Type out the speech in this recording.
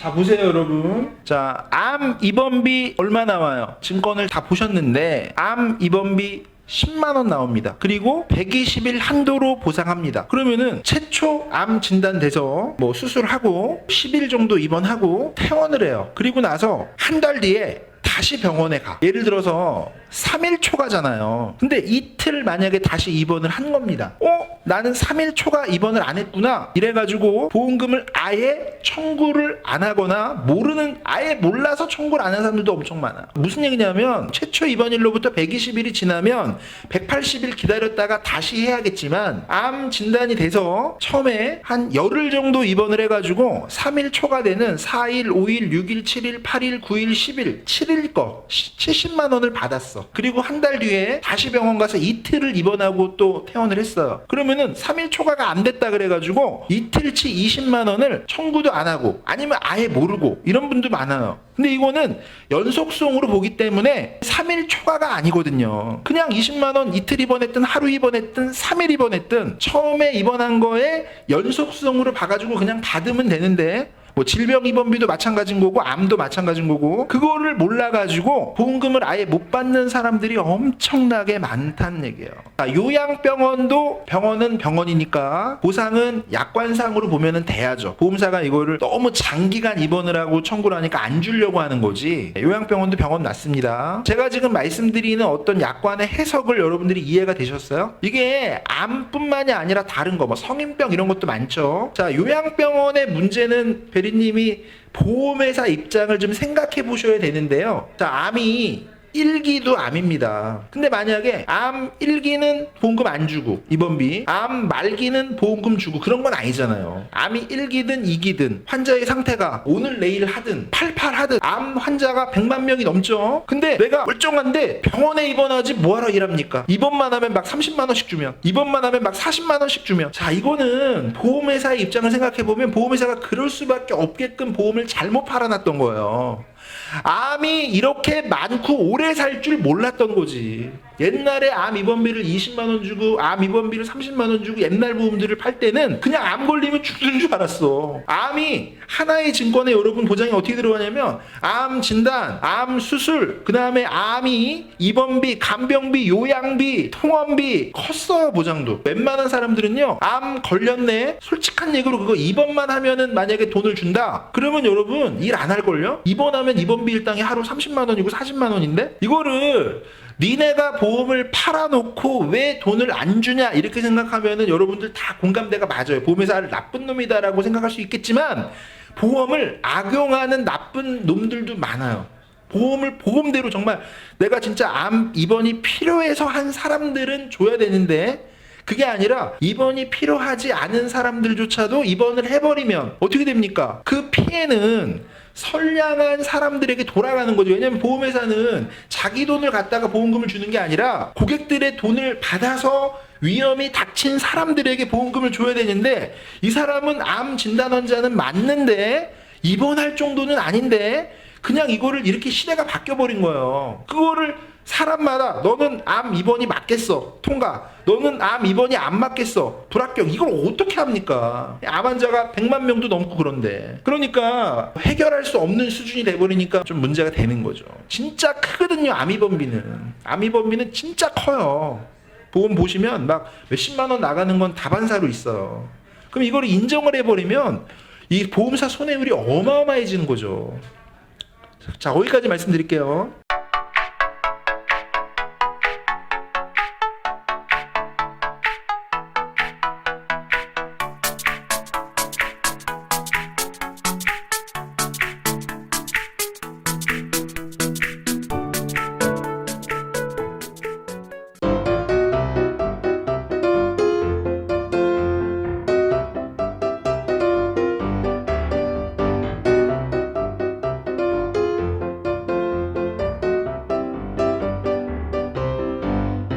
자 보세요 여러분 자 암 입원비 얼마 나와요 증권을 다 보셨는데 암 입원비 10만 원 나옵니다. 그리고 120일 한도로 보상합니다. 그러면은 최초 암 진단돼서 뭐 수술하고 10일 정도 입원하고 퇴원을 해요. 그리고 나서 한 달 뒤에 다시 병원에 가. 예를 들어서 3일 초과잖아요. 근데 이틀 만약에 다시 입원을 한 겁니다. 어? 나는 3일 초과 입원을 안 했구나. 이래가지고 보험금을 아예 청구를 안 하거나 모르는 아예 몰라서 청구를 안 하는 사람들도 엄청 많아. 무슨 얘기냐면 최초 입원일로부터 120일이 지나면 180일 기다렸다가 다시 해야겠지만 암 진단이 돼서 처음에 한 열흘 정도 입원을 해가지고 3일 초과 되는 4일, 5일, 6일, 7일, 8일, 9일, 10일, 7일 거 70만 원을 받았어. 그리고 한 달 뒤에 다시 병원 가서 이틀을 입원하고 또 퇴원을 했어요. 그러면 은 3일 초과가 안 됐다 그래가지고 이틀치 20만 원을 청구도 안 하고 아니면 아예 모르고 이런 분도 많아요. 근데 이거는 연속성으로 보기 때문에 3일 초과가 아니거든요. 그냥 20만 원 이틀 입원했든 하루 입원했든 3일 입원했든 처음에 입원한 거에 연속성으로 봐가지고 그냥 받으면 되는데 뭐 질병 입원비도 마찬가지인 거고 암도 마찬가지인 거고 그거를 몰라가지고 보험금을 아예 못 받는 사람들이 엄청나게 많다는 얘기예요. 아, 요양병원도 병원은 병원이니까 보상은 약관상으로 보면은 돼야죠. 보험사가 이거를 너무 장기간 입원을 하고 청구를 하니까 안 주려고 하는 거지. 요양병원도 병원 맞습니다. 제가 지금 말씀드리는 어떤 약관의 해석을 여러분들이 이해가 되셨어요? 이게 암뿐만이 아니라 다른 거, 뭐 성인병 이런 것도 많죠. 자, 요양병원의 문제는 베리님이 보험회사 입장을 좀 생각해 보셔야 되는데요. 자, 암이 1기도 암입니다. 근데 만약에 암 1기는 보험금 안 주고 입원비, 암 말기는 보험금 주고 그런 건 아니잖아요. 암이 1기든 2기든 환자의 상태가 오늘 내일 하든 팔팔 하든 암 환자가 100만 명이 넘죠. 근데 내가 멀쩡한데 병원에 입원하지 뭐하러 일합니까? 입원만 하면 막 30만 원씩 주면 입원만 하면 막 40만 원씩 주면 자 이거는 보험회사의 입장을 생각해 보면 보험회사가 그럴 수밖에 없게끔 보험을 잘못 팔아놨던 거예요. 암이 이렇게 많고 오래 살 줄 몰랐던 거지. 옛날에 암 입원비를 20만 원 주고 암 입원비를 30만 원 주고 옛날 보험들을 팔 때는 그냥 암 걸리면 죽는 줄 알았어. 암이 하나의 증권에 여러분 보장이 어떻게 들어가냐면 암 진단, 암 수술, 그 다음에 암이 입원비, 간병비, 요양비, 통원비 컸어요 보장도. 웬만한 사람들은요 암 걸렸네. 솔직한 얘기로 그거 입원만 하면은 만약에 돈을 준다. 그러면 여러분 일 안 할 걸요? 입원하면 입원비 일당이 하루 30만 원이고 40만 원인데 이거를 니네가 보험을 팔아놓고 왜 돈을 안 주냐 이렇게 생각하면은 여러분들 다 공감대가 맞아요. 보험회사를 나쁜 놈이다라고 생각할 수 있겠지만 보험을 악용하는 나쁜 놈들도 많아요. 보험을 보험대로 정말 내가 진짜 암 입원이 필요해서 한 사람들은 줘야 되는데 그게 아니라 입원이 필요하지 않은 사람들조차도 입원을 해버리면 어떻게 됩니까? 그 피해는 선량한 사람들에게 돌아가는 거죠. 왜냐하면 보험회사는 자기 돈을 갖다가 보험금을 주는 게 아니라 고객들의 돈을 받아서 위험이 닥친 사람들에게 보험금을 줘야 되는데 이 사람은 암 진단 환자는 맞는데 입원할 정도는 아닌데 그냥 이거를 이렇게 시대가 바뀌어 버린 거예요. 그거를 사람마다 너는 암 입원이 맞겠어. 통과. 너는 암 입원이 안 맞겠어. 불합격. 이걸 어떻게 합니까? 암 환자가 100만 명도 넘고 그런데. 그러니까 해결할 수 없는 수준이 돼버리니까 좀 문제가 되는 거죠. 진짜 크거든요 암 입원비는. 암 입원비는 진짜 커요. 보험 보시면 막 몇십만 원 나가는 건 다반사로 있어요. 그럼 이걸 인정을 해버리면 이 보험사 손해율이 어마어마해지는 거죠. 자 거기까지 말씀드릴게요